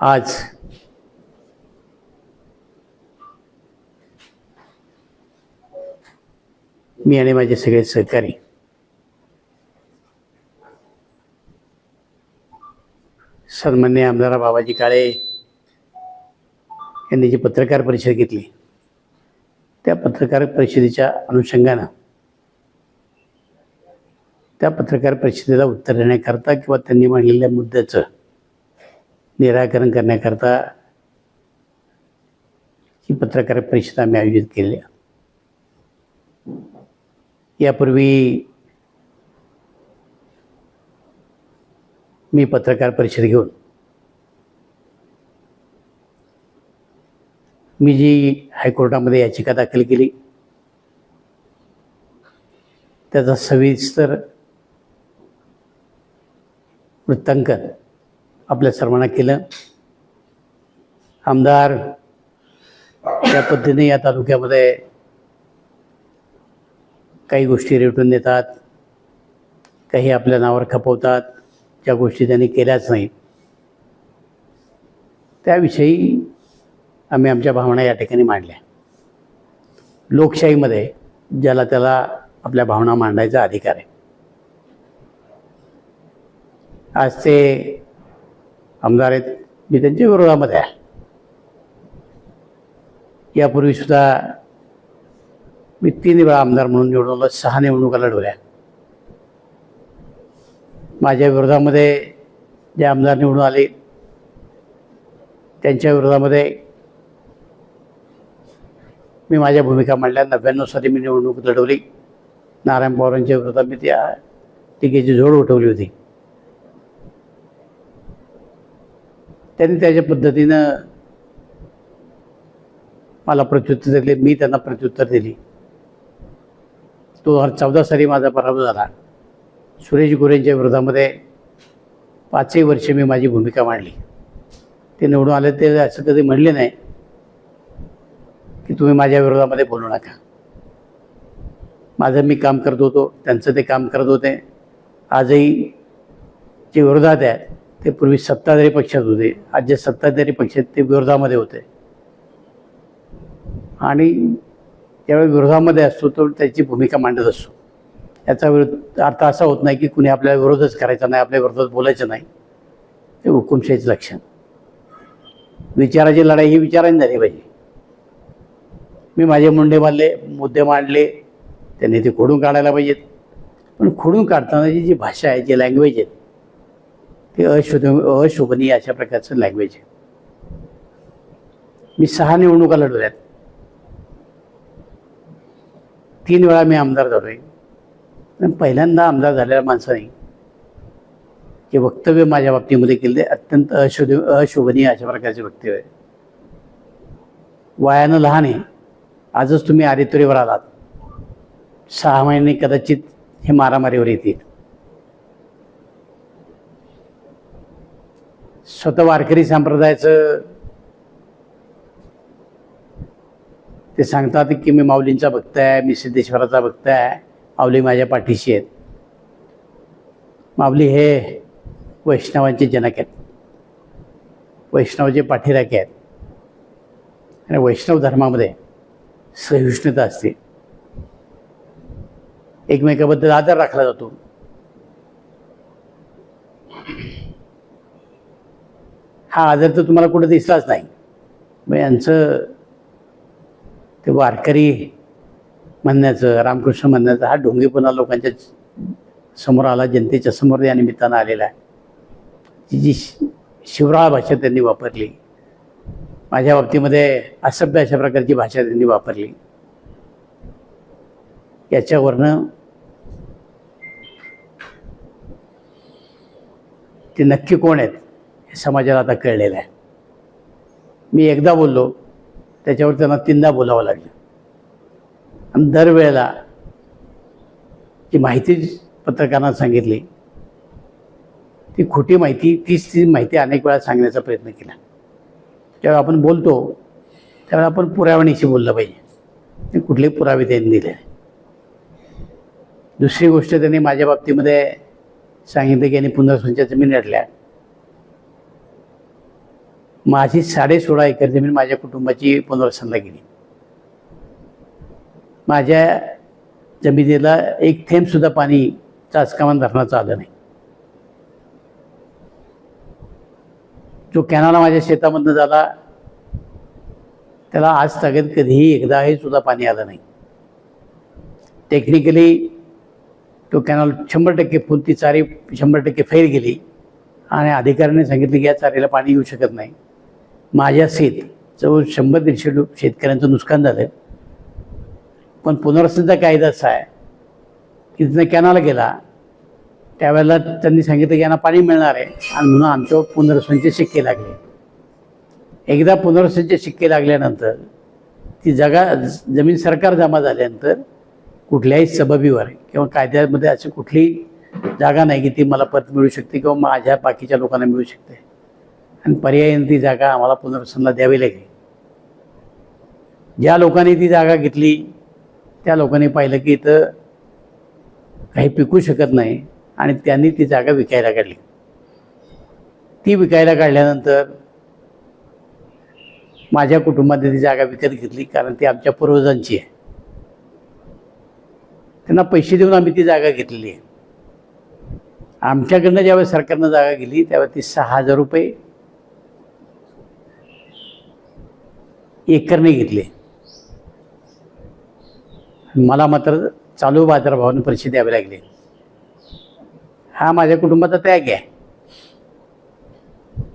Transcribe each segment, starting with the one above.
आज मी आणि माझे सगळे सहकारी सन्मान्य आमदार बाबाजी काळे यांनी जी पत्रकार परिषद घेतली त्या पत्रकार परिषदेच्या अनुषंगानं त्या पत्रकार परिषदेला उत्तर देण्याकरता किंवा त्यांनी मांडलेल्या मुद्द्याचं निराकरण करण्याकरता ही पत्रकार परिषद आम्ही आयोजित केली. यापूर्वी मी पत्रकार परिषद घेऊन मी जी हायकोर्टामध्ये याचिका दाखल केली त्याचा सविस्तर वृत्तांकन आपल्या सर्वांना केलं. आमदार त्या पद्धतीने या तालुक्यामध्ये काही गोष्टी रेटून देतात काही आपल्या नावावर खपवतात ज्या गोष्टी त्यांनी केल्याच नाहीत त्याविषयी आम्ही आमच्या भावना या ठिकाणी मांडल्या. लोकशाहीमध्ये ज्याला त्याला आपल्या भावना मांडायचा अधिकार आहे. आज ते आमदार आहेत. मी त्यांच्या विरोधामध्ये आहे. यापूर्वीसुद्धा मी तीन वेळा आमदार म्हणून निवडून सहा निवडणुका लढवल्या. माझ्या विरोधामध्ये जे आमदार निवडून आले त्यांच्या विरोधामध्ये मी माझ्या भूमिका मांडल्या. नव्याण्णव साली मी निवडणूक लढवली. नारायण पवारांच्या विरोधात मी त्या टीकेची जोड उठवली होती. त्यांनी त्याच्या पद्धतीनं मला प्रत्युत्तर दिले. मी त्यांना प्रत्युत्तर दिली. दोन हजार चौदा साली माझा पराभव झाला. सुरेश गोरेंच्या विरोधामध्ये पाचही वर्षे मी माझी भूमिका मांडली. ते निवडून आले ते असं कधी म्हणले नाही की तुम्ही माझ्या विरोधामध्ये बोलू नका. माझं मी काम करत होतो त्यांचं ते काम करत होते. आजही जे विरोधात आहेत ते पूर्वी सत्ताधारी पक्षात होते. आज जे सत्ताधारी पक्ष आहेत ते विरोधामध्ये होते. आणि ज्यावेळी विरोधामध्ये असतो तो त्याची भूमिका मांडत असतो. याचा विरोध अर्थ असा होत नाही की कुणी आपल्याला विरोधच करायचा नाही आपल्या विरोधात बोलायचं नाही. ते हुकुमशाहीचं लक्षण. विचाराची लढाई ही विचाराने झाली पाहिजे. मी माझे मुंडे मारले मुद्दे मांडले त्यांनी ते खोडून काढायला पाहिजेत. पण खोडून काढताना जी भाषा आहे जी लँग्वेज आहे ते अशोध अशोभनीय अशा प्रकारचं लँग्वेज आहे. मी सहा निवडणुका लढवल्यात. तीन वेळा मी आमदार झालोय. पण पहिल्यांदा आमदार झालेल्या माणसाने जे वक्तव्य माझ्या बाबतीमध्ये केले अत्यंत अशोध अशोभनीय अशा प्रकारचे वक्तव्य आहे. वयानं लहान आहे. आजच तुम्ही आरेतुरीवर आलात. सहा महिने कदाचित हे मारामारीवर येतील. स्वतः वारकरी संप्रदायाचं ते सांगतात की मी माऊलींचा भक्त आहे मी सिद्धेश्वराचा भक्त आहे माऊली माझ्या पाठीशी आहेत. माऊली हे वैष्णवांचे जनक आहेत. वैष्णवचे पाठीराखे आहेत. आणि वैष्णव धर्मामध्ये सहिष्णुता असते एकमेकाबद्दल आदर राखला जातो. हा आदर तर तुम्हाला कुठं दिसलाच नाही. मग यांचं ते वारकरी म्हणण्याचं रामकृष्ण म्हणण्याचं हा ढोंगीपणा लोकांच्या समोर आला जनतेच्या समोर या निमित्तानं आलेला आहे. ती जी शि- शिवराळ भाषा त्यांनी वापरली माझ्या बाबतीमध्ये असभ्य अशा प्रकारची भाषा त्यांनी वापरली. याच्यावरनं ते नक्की कोण आहेत? हे समाजाला आता कळलेलं आहे. मी एकदा बोललो त्याच्यावर त्यांना तीनदा बोलावं लागलं. आणि दरवेळेला जी माहिती पत्रकारांना सांगितली ती खोटी माहिती तीच ती माहिती अनेक वेळा सांगण्याचा प्रयत्न केला. ज्यावेळी आपण बोलतो त्यावेळेला आपण पुराव्यानिशी बोललं पाहिजे. ते कुठले पुरावे त्यांनी दिले दुसरी गोष्ट त्यांनी माझ्या बाबतीमध्ये सांगितलं की यांनी पुनर्संचय जमीन अडल्या माझी साडे सोळा एकर जमीन माझ्या कुटुंबाची पुनर्वसनला गेली. माझ्या जमिनीला एक थेंबसुद्धा पाणी चाचकामान धरणाचं आलं नाही. जो कॅनाला माझ्या शेतामधनं झाला त्याला आज तगत कधीही एकदाही सुद्धा पाणी आलं नाही. टेक्निकली तो कॅनॉल शंभर टक्के फुल ती चारी शंभर टक्के फैर गेली आणि अधिकाऱ्याने सांगितलं की या चारीला पाणी येऊ शकत नाही. माझ्या शेत जवळ शंभर दीडशे लोक शेतकऱ्यांचं नुकसान झालं पण पुनर्वसनचा कायदा असा आहे की तिथं कॅनाला गेला त्यावेळेला त्यांनी सांगितलं की यांना पाणी मिळणार आहे. आणि म्हणून आमच्यावर पुनर्वसनचे शिक्के लागले. एकदा पुनर्वसनचे शिक्के लागल्यानंतर ती जागा जमीन सरकार जमा झाल्यानंतर कुठल्याही सबबीवर किंवा कायद्यामध्ये अशी कुठली जागा नाही की ती मला परत मिळू शकते किंवा माझ्या बाकीच्या लोकांना मिळू शकते. आणि पर्यायाने ती जागा आम्हाला पुनर्वसनला द्यावी लागेल. ज्या लोकांनी ती जागा घेतली त्या लोकांनी पाहिलं की इथं काही पिकू शकत नाही आणि त्यांनी ती जागा विकायला काढली. ती विकायला काढल्यानंतर माझ्या कुटुंबाने ती जागा विकत घेतली कारण ती आमच्या पूर्वजांची आहे. त्यांना पैसे देऊन आम्ही ती जागा घेतलेली आहे. आमच्याकडनं ज्यावेळेस सरकारनं जागा गेली त्यावेळेस ती सहा हजार रुपये एकरने घेतले. मला मात्र चालू बाजारभावाने पैसे द्यावे लागले. हा माझ्या कुटुंबाचा त्याग आहे.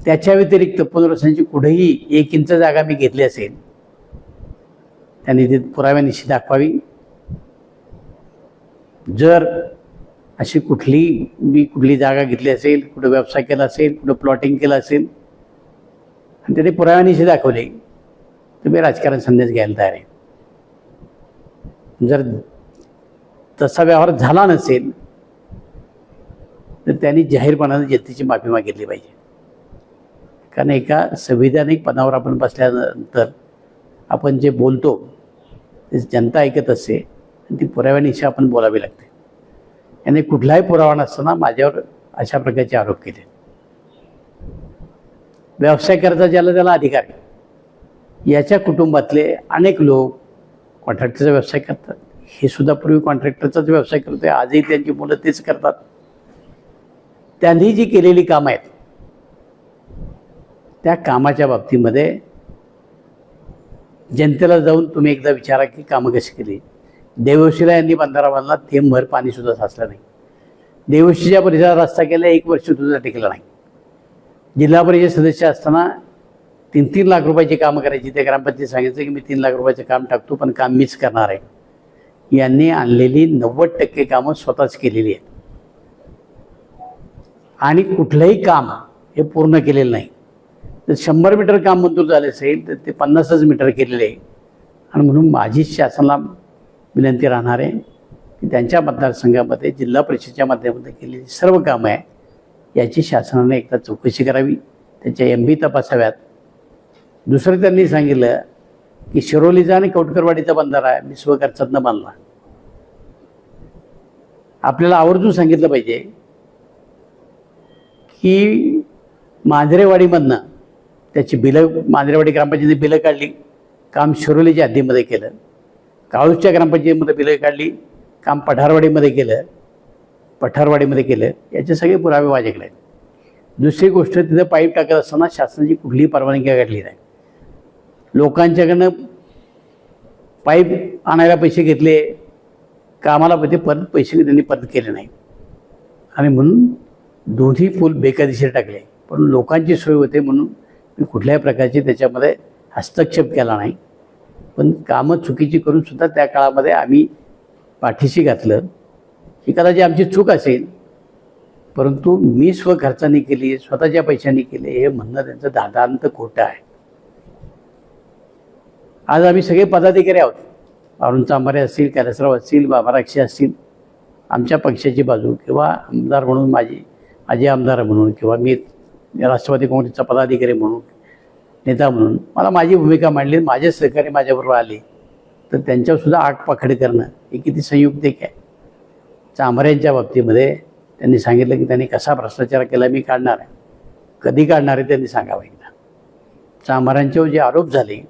त्याच्या व्यतिरिक्त पुनर्वसनाची कुठेही एक इंच जागा मी घेतली असेल. त्यांनी ती पुराव्यानिशी दाखवावी. जर अशी कुठली मी कुठली जागा घेतली असेल कुठं व्यवसाय केला असेल कुठं प्लॉटिंग केलं असेल आणि त्याने पुराव्यानिशी दाखवले तर मी राजकारण संदेश घ्यायला तयार आहे. जर तसा व्यवहार झाला नसेल तर त्यांनी जाहीरपणाने जनतेची माफी मागितली पाहिजे. कारण एका संविधानिक पदावर आपण बसल्यानंतर आपण जे बोलतो ते जनता ऐकत असते आणि ती पुराव्यानिशी आपण बोलावी लागते. याने कुठलाही पुरावा नसताना माझ्यावर अशा प्रकारचे आरोप केले. व्यवसाय करायचा ज्याला त्याला अधिकार आहे. याच्या कुटुंबातले अनेक लोक कॉन्ट्रॅक्टरचा व्यवसाय करतात. हे सुद्धा पूर्वी कॉन्ट्रॅक्टरचाच व्यवसाय करतोय. आजही त्यांची मुलं तेच करतात. त्यांनी जी केलेली कामं आहेत त्या कामाच्या बाबतीमध्ये जनतेला जाऊन तुम्ही एकदा विचारा की कामं कशी केली. देवशीला यांनी बंधारा बांधला थेंबभर पाणीसुद्धा साचलं नाही. देवशीच्या परिसरात रस्ता केला एक वर्ष सुद्धा टिकला नाही. जिल्हा परिषद सदस्य असताना तीन तीन लाख रुपयाची कामं करायची. ते ग्रामपंचायत सांगितलं की मी तीन लाख रुपयाचं काम टाकतो पण काम मीच करणार आहे. यांनी आणलेली नव्वद टक्के कामं स्वतःच केलेली आहेत. आणि कुठलंही काम हे पूर्ण केलेलं नाही. तर शंभर मीटर काम मंजूर झाले असेल तर ते पन्नासच मीटर केलेले आहे. आणि म्हणून माझी शासनाला विनंती राहणार आहे की त्यांच्या मतदारसंघामध्ये जिल्हा परिषदेच्या माध्यमातून केलेली सर्व कामं आहे याची शासनाने एकदा चौकशी करावी. त्याच्या एम बी तपासाव्यात. दुसरं त्यांनी सांगितलं की शिरोलीचा आणि कौटकरवाडीचा बंधारा आहे. मी स्वखर्चातनं बांधला आपल्याला आवर्जून सांगितलं पाहिजे की मांजरेवाडीमधनं त्याची बिलं मांजरेवाडी ग्रामपंचायतीने बिलं काढली काम शिरोलीच्या हद्दीमध्ये केलं काळूसच्या ग्रामपंचायतीमध्ये बिलं काढली काम पठारवाडीमध्ये केलं पठारवाडीमध्ये केलं याचे सगळे पुरावे माझ्याकडे आहेत. दुसरी गोष्ट तिथं पाईप टाकत असताना शासनाची कुठलीही परवानगी काढली नाही. लोकांच्याकडनं पाईप आणायला पैसे घेतले कामाला ते परत पैसे त्यांनी परत केले नाही आणि म्हणून दोन्ही पूल बेकायदेशीर टाकले. पण लोकांची सोय होते म्हणून मी कुठल्याही प्रकारचे त्याच्यामध्ये हस्तक्षेप केला नाही. पण कामं चुकीची करूनसुद्धा त्या काळामध्ये आम्ही पाठीशी घातलं. ही कदाचित आमची चूक असेल परंतु मी स्वखर्चाने केली स्वतःच्या पैशाने केले हे म्हणणं त्यांचं दादांत खोटं आहे. आज आम्ही सगळे पदाधिकारी आहोत. अरुण चांभारे असतील कैलासराव असतील बाबाराक्षी असतील आमच्या पक्षाची बाजू किंवा आमदार म्हणून माझी माझे आमदार म्हणून किंवा मी राष्ट्रवादी काँग्रेसचा पदाधिकारी म्हणून नेता म्हणून मला माझी भूमिका मांडली माझे सहकारी माझ्याबरोबर आले तर त्यांच्यावरसुद्धा आग पाखड करणं हे किती संयुक्तिक आहे. चांभाऱ्यांच्या बाबतीमध्ये त्यांनी सांगितलं की त्यांनी कसा भ्रष्टाचार केला मी काढणार आहे. कधी काढणार आहे त्यांनी सांगावं एकदा. चांभारांच्यावर जे आरोप झाले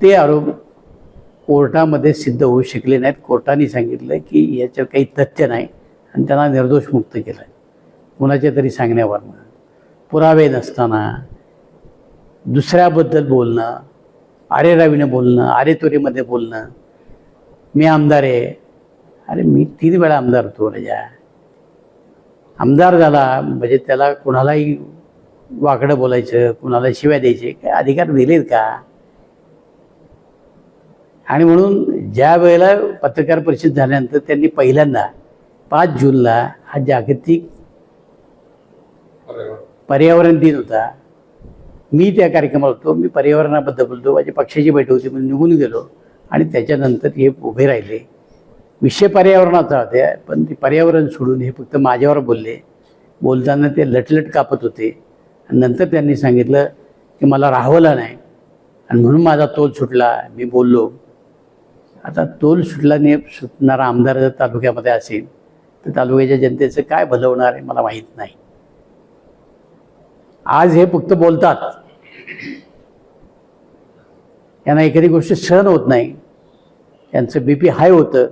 ते आरोप कोर्टामध्ये सिद्ध होऊ शकले नाहीत. कोर्टाने सांगितलं की याचं काही तथ्य नाही आणि त्यांना निर्दोष मुक्त केलं कुणाच्या तरी सांगण्यावरनं पुरावे नसताना दुसऱ्याबद्दल बोलणं आरेरावीनं बोलणं आरेतोरीमध्ये बोलणं. मी आमदार आहे. अरे मी तीन वेळा आमदार होतो राजा. आमदार झाला म्हणजे त्याला कुणालाही वाकडं बोलायचं कुणाला शिव्या द्यायचे काय अधिकार दिलेत का? आणि म्हणून ज्या वेळेला पत्रकार परिषद झाल्यानंतर त्यांनी पहिल्यांदा पाच जूनला हा जागतिक पर्यावरण दिन होता. मी त्या कार्यक्रमात होतो मी पर्यावरणाबद्दल बोलतो माझी पक्षाची बैठक होती म्हणून निघून गेलो. आणि त्याच्यानंतर हे उभे राहिले. विषय पर्यावरणाचा होते पण ते पर्यावरण सोडून हे फक्त माझ्यावर बोलले. बोलताना ते लटलट कापत होते. आणि नंतर त्यांनी सांगितलं की मला राहवलं नाही. आणि म्हणून माझा तोल सुटला. मी बोललो. आता तोल सुटल्याने सुटणारा आमदार जर तालुक्यामध्ये असेल तर तालुक्याच्या जनतेचं काय भलं होणार आहे मला माहीत नाही. आज हे फक्त बोलतात. यांना एखादी गोष्ट सहन होत नाही. त्यांचं बी पी हाय होतं.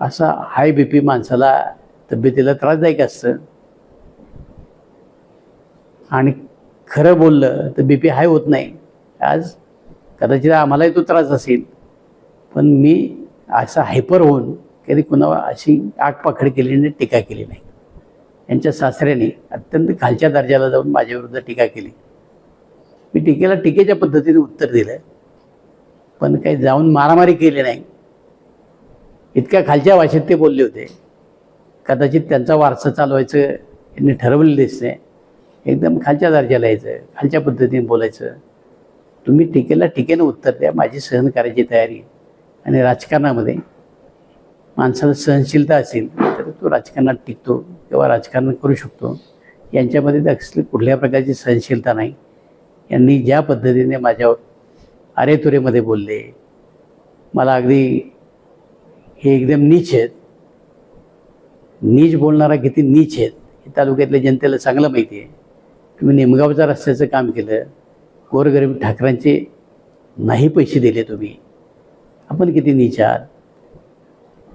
असा हाय बी पी माणसाला तब्येतीला त्रासदायक असतं. आणि खरं बोललं तर बी पी हाय होत नाही. आज कदाचित आम्हालाही तो त्रास असेल. पण मी असा हायपर होऊन कधी कुणावर अशी आगपाखड केली नाही टीका केली नाही. यांच्या सासऱ्याने अत्यंत खालच्या दर्जाला जाऊन माझ्याविरुद्ध टीका केली. मी टीकेला टीकेच्या पद्धतीने उत्तर दिलं पण काही जाऊन मारामारी केली नाही. इतक्या खालच्या भाषेत ते बोलले होते. कदाचित त्यांचा वारसा चालवायचं यांनी ठरवलेलं दिसते एकदम खालच्या दर्जाला यायचं खालच्या पद्धतीने बोलायचं. तुम्ही टीकेला टीकेनं उत्तर द्या माझी सहन करायची तयारी आणि राजकारणामध्ये माणसाला सहनशीलता असेल तर तो राजकारणात टिकतो किंवा राजकारण करू शकतो. यांच्यामध्ये असली कुठल्या प्रकारची सहनशीलता नाही. यांनी ज्या पद्धतीने माझ्यावर अरेतुरेमध्ये बोलले मला अगदी हे एकदम नीच आहेत. नीच बोलणारा किती नीच आहेत हे तालुक्यातल्या जनतेला चांगलं माहिती आहे. तुम्ही निमगावच्या रस्त्याचं काम केलं गोरगरीब ठाकरांचे नाही पैसे दिले तुम्ही. आपण किती निचार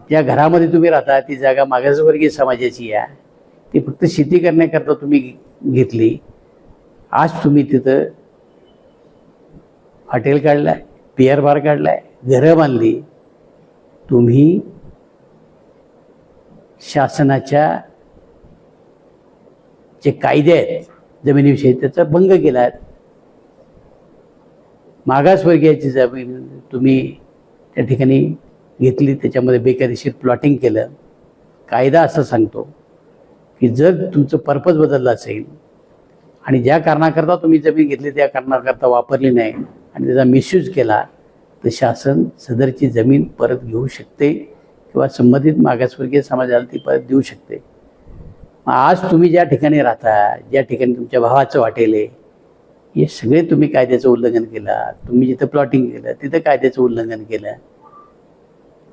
ज्या घरामध्ये तुम्ही राहता ती जागा मागासवर्गीय समाजाची आहे. ती फक्त शेती करण्याकरता तुम्ही घेतली. आज तुम्ही तिथं हॉटेल काढलं आहे पिअर बार काढला आहे घरं बांधली. तुम्ही शासनाच्या जे कायदे आहेत जमिनीविषयी त्याचा भंग केला आहे मागासवर्गीयाची जमीन तुम्ही त्या ठिकाणी घेतली त्याच्यामध्ये बेकायदेशीर प्लॉटिंग केलं. कायदा असं सांगतो की जर तुमचं पर्पज बदललं असेल आणि ज्या कारणाकरता तुम्ही जमीन घेतली त्या कारणाकरता वापरली नाही आणि त्याचा मिसयूज केला तर शासन सदरची जमीन परत घेऊ शकते किंवा संबंधित मागासवर्गीय समाजाला ती परत देऊ शकते. आज तुम्ही ज्या ठिकाणी राहता ज्या ठिकाणी तुमच्या भावाचं वाटेल आहे हे सगळे तुम्ही कायद्याचं उल्लंघन केलं तुम्ही जिथं प्लॉटिंग केलं तिथं कायद्याचं उल्लंघन केलं.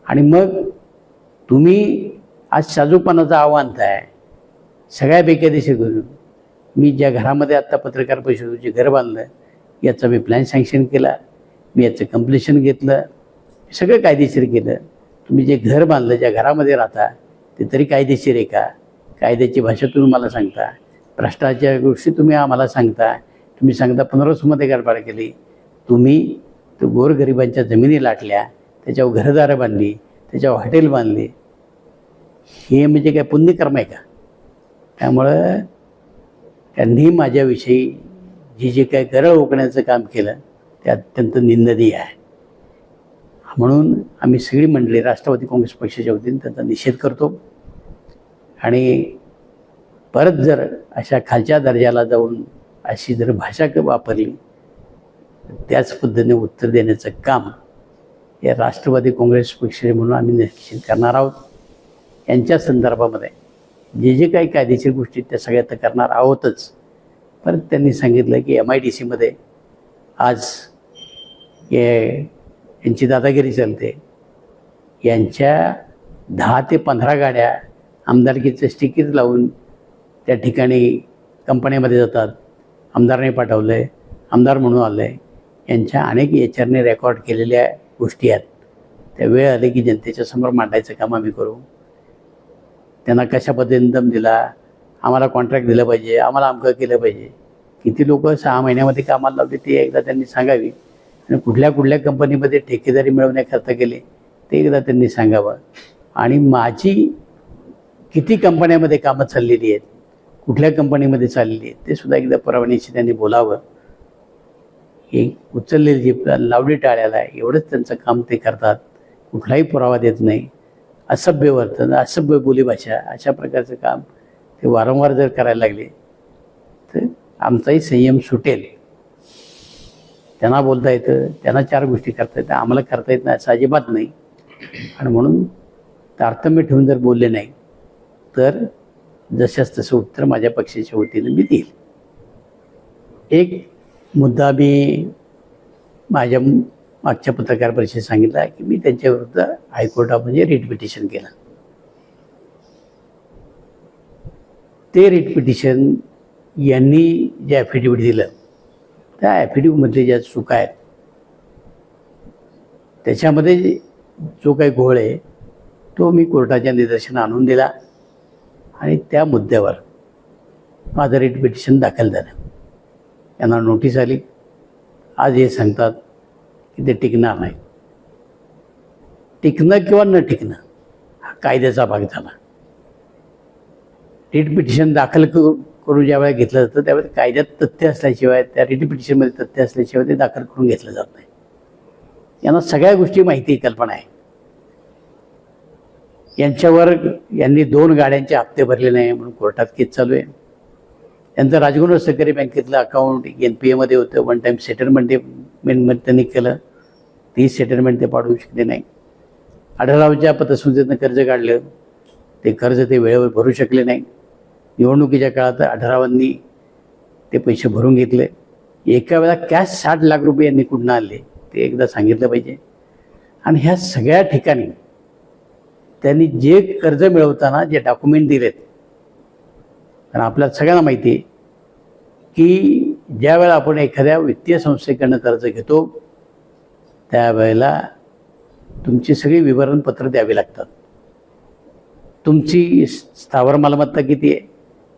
आणि मग तुम्ही आज साजूपणाचं आव्हान आहे सगळ्या बेकायदेशीर करून मी ज्या घरामध्ये आत्ता पत्रकार परिषदेचे घर बांधलं याचा मी प्लॅन सँक्शन केला. मी याचं कम्प्लिशन घेतलं. सगळं कायदेशीर केलं. तुम्ही जे घर बांधलं ज्या घरामध्ये राहता ते तरी कायदेशीर आहे का? कायद्याची भाषा तुम्ही मला सांगता. भ्रष्टाचार गोष्टी तुम्ही आम्हाला सांगता. तुम्ही सांगता पुनर्वसूमध्ये गडबड केली. तुम्ही तो गोरगरिबांच्या जमिनी लाटल्या त्याच्यावर घरदारं बांधली त्याच्यावर हॉटेल बांधली. हे म्हणजे काय पुण्यकर्म आहे का? त्यामुळं त्यांनी माझ्याविषयी जी जे काय गरळ ओकण्याचं काम केलं ते अत्यंत निंदनीय आहे. म्हणून आम्ही सगळी मंडळी राष्ट्रवादी काँग्रेस पक्षाच्या वतीने त्यांचा निषेध करतो. आणि परत जर अशा खालच्या दर्जाला जाऊन अशी जर भाषा क- वापरली त्याच पद्धतीने उत्तर देण्याचं काम या राष्ट्रवादी काँग्रेस पक्ष म्हणून आम्ही निश्चित करणार आहोत. यांच्या संदर्भामध्ये जे जे काही कायदेशीर गोष्टी त्या सगळ्या तर करणार आहोतच. परत त्यांनी सांगितलं की एम आय डी सीमध्ये आज हे यांची दादागिरी चालते. यांच्या दहा ते पंधरा गाड्या आमदारकीचं स्टिकीज लावून त्या ठिकाणी कंपन्यामध्ये जातात. आमदारने पाठवलं आहे आमदार म्हणून आलं आहे यांच्या अनेक एच आरने रेकॉर्ड केलेल्या गोष्टी आहेत. त्या वेळ आली की जनतेच्या समोर मांडायचं काम आम्ही करू. त्यांना कशा पद्धतीने दम दिला? आम्हाला कॉन्ट्रॅक्ट दिलं पाहिजे. आम्हाला अमकं केलं पाहिजे. किती लोक सहा महिन्यामध्ये कामाला लावले ते एकदा त्यांनी सांगावी. आणि कुठल्या कुठल्या कंपनीमध्ये ठेकेदारी मिळवण्याकरता गेले ते एकदा त्यांनी सांगावं. आणि माझी किती कंपन्यामध्ये कामं चाललेली आहेत कुठल्या कंपनीमध्ये चाललेली आहे ते सुद्धा एकदा परवानगीशी त्यांनी बोलावं. हे उचललेली जी लावडी टाळ्याला आहे एवढंच त्यांचं काम ते करतात. कुठलाही पुरावा देत नाही. असभ्य वर्तन असभ्य बोलीभाषा अशा प्रकारचं काम ते वारंवार जर करायला लागले तर आमचाही संयम सुटेल. त्यांना बोलता येतं त्यांना चार गोष्टी करता येतं आम्हाला करता येत नाही असं अजिबात नाही. आणि म्हणून तारतम्य ठेवून जर बोलले नाही तर जशास तसं उत्तर माझ्या पक्षाच्या वतीनं मी देईल. एक मुद्दा मी माझ्या मागच्या पत्रकार परिषदेत सांगितला की मी त्यांच्याविरुद्ध हायकोर्टामध्ये म्हणजे रिट पिटिशन केलं. ते रिट पिटिशन यांनी जे ॲफिडेविट दिलं त्या ॲफिडेविटमधले ज्या चुका आहेत त्याच्यामध्ये जो काही घोळ आहे तो मी कोर्टाच्या निदर्शन आणून दिला. आणि त्या मुद्द्यावर माझं रिट पिटिशन दाखल झालं. यांना नोटीस आली. आज हे सांगतात की ते टिकणार नाही टिकणं किंवा न टिकणं हा कायद्याचा भाग झाला. रिट पिटिशन दाखल करून करून ज्यावेळेला घेतलं जातं त्यावेळेस कायद्यात तथ्य असल्याशिवाय त्या रिट पिटिशनमध्ये तथ्य असल्याशिवाय ते दाखल करून घेतलं जात नाही. यांना सगळ्या गोष्टी माहिती कल्पना आहे. यांच्यावर यांनी दोन गाड्यांचे हप्ते भरले नाही म्हणून कोर्टात केस चालू आहे. त्यांचं राजगुरू सहकारी बँकेतलं अकाउंट एन पी एमध्ये होतं. वन टाईम सेटलमेंट त्यांनी केलं. ती सेटलमेंट ते पाडवू शकले नाही. आढळावच्या पतसंस्थेतनं कर्ज काढलं. ते कर्ज ते वेळेवर भरू शकले नाही. निवडणुकीच्या काळात आढरावांनी ते पैसे भरून घेतले. एका वेळा कॅश साठ लाख रुपये यांनी कुठून आणले? ते एकदा सांगितलं पाहिजे. आणि ह्या सगळ्या ठिकाणी त्यांनी जे कर्ज मिळवताना जे डॉक्युमेंट दिलेत. कारण आपल्याला सगळ्यांना माहिती आहे की ज्यावेळेला आपण एखाद्या वित्तीय संस्थेकडनं कर्ज घेतो त्यावेळेला तुमची सगळी विवरणपत्र द्यावी लागतात. तुमची स्थावर मालमत्ता किती आहे?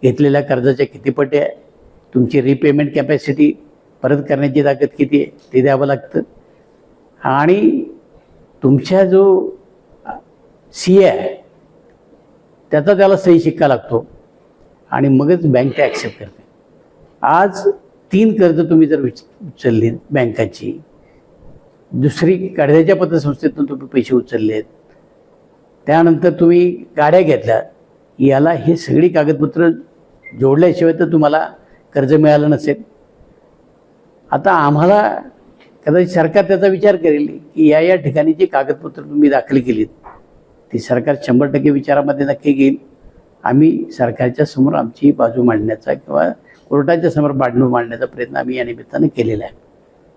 घेतलेल्या कर्जाच्या किती पटे आहे? तुमची रिपेमेंट कॅपॅसिटी परत करण्याची ताकद किती आहे? ते द्यावं लागतं. आणि तुमच्या जो सी ए आहे. त्याचा त्याला सही शिक्का लागतो. आणि मगच बँक ते ॲक्सेप्ट करते. आज तीन कर्ज तुम्ही जर विच उचलली बँकाची दुसरी कर्जाच्या पतसंस्थेतून तुम्ही पैसे उचललेत. त्यानंतर तुम्ही गाड्या घेतल्या. याला हे सगळी कागदपत्र जोडल्याशिवाय तर तुम्हाला कर्ज मिळालं नसेल. आता आम्हाला कदाचित सरकार त्याचा विचार करेल की या या ठिकाणी जी कागदपत्र तुम्ही दाखल केलीत. ती सरकार शंभर टक्के विचारामध्ये नक्की घेईल. आम्ही सरकारच्या समोर आमची बाजू मांडण्याचा किंवा कोर्टाच्या समोर बाजू मांडण्याचा प्रयत्न आम्ही या निमित्तानं केलेला आहे.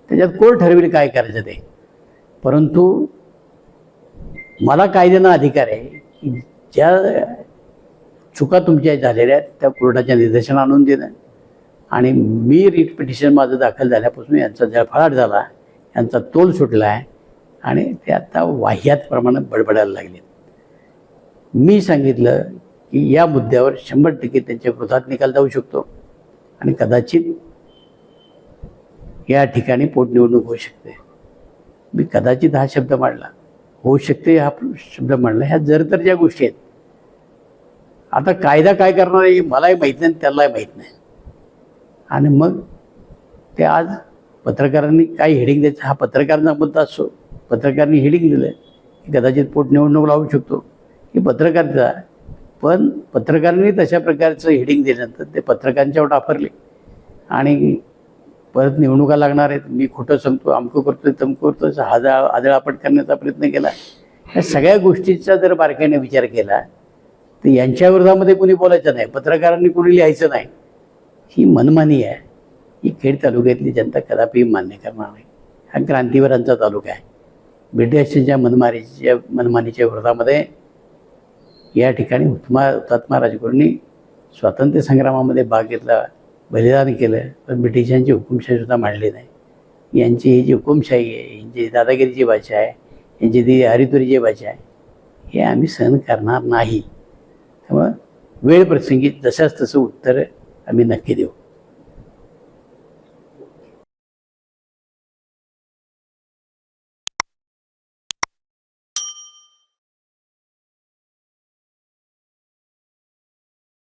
त्याच्यात कोर्ट ठरवेल काय करायचं ते? परंतु मला कायद्यानं अधिकार आहे की ज्या चुका तुमच्या झालेल्या आहेत त्या कोर्टाच्या निदर्शन आणून देणं. आणि मी रिट पिटिशन माझं दाखल झाल्यापासून यांचा जळफळाट झाला यांचा तोल सुटला आहे आणि ते आता वाह्यात प्रमाणात बडबडायला लागले मी सांगितलं की या मुद्द्यावर शंभर टक्के त्यांच्या विरोधात निकाल जाऊ शकतो. आणि कदाचित या ठिकाणी पोटनिवडणूक होऊ शकते. मी कदाचित हा शब्द मांडला. होऊ शकते हा शब्द मांडला. ह्या जर तर ज्या गोष्टी आहेत. आता कायदा काय करणार आहे मलाही माहीत नाही त्यालाही माहीत नाही. आणि मग ते आज पत्रकारांनी काय हेडिंग द्यायचं. हा पत्रकारांचा मुद्दा असो. पत्रकारांनी हेडिंग दिलं की कदाचित पोटनिवडणूक लावू शकतो. ही पत्रकारिता पण पत्रकारांनी तशा प्रकारचं हेडिंग दिल्यानंतर ते पत्रकारांच्या वापरले आणि परत निवडणुका लागणार आहेत. मी खोटं सांगतो अमकं करतोय तमकं करतो हाजा आदळापट करण्याचा प्रयत्न केला. या सगळ्या गोष्टीचा जर बारकाईने विचार केला तर यांच्या विरोधामध्ये कोणी बोलायचं नाही. पत्रकारांनी कोणी लिहायचं नाही. ही मनमानी आहे. ही खेड तालुक्यातली जनता कदापि मान्य करणार नाही. हा क्रांतिवरांचा तालुका आहे. ब्रिटिशांच्या मनमारीच्या मनमानीच्या विरोधामध्ये या ठिकाणी हुतमा हुतात्मा राजगुरूंनी स्वातंत्र्य संग्रामामध्ये भाग घेतला बलिदान केलं पण ब्रिटिशांची हुकुमशाहीसुद्धा मांडली नाही. यांची ही जी हुकुमशाही आहे यांची दादागिरीची भाषा आहे यांची ती हरितुरीची भाषा आहे हे आम्ही सहन करणार नाही. त्यामुळं वेळ प्रसंगी जशाच तसं उत्तर आम्ही नक्की देऊ.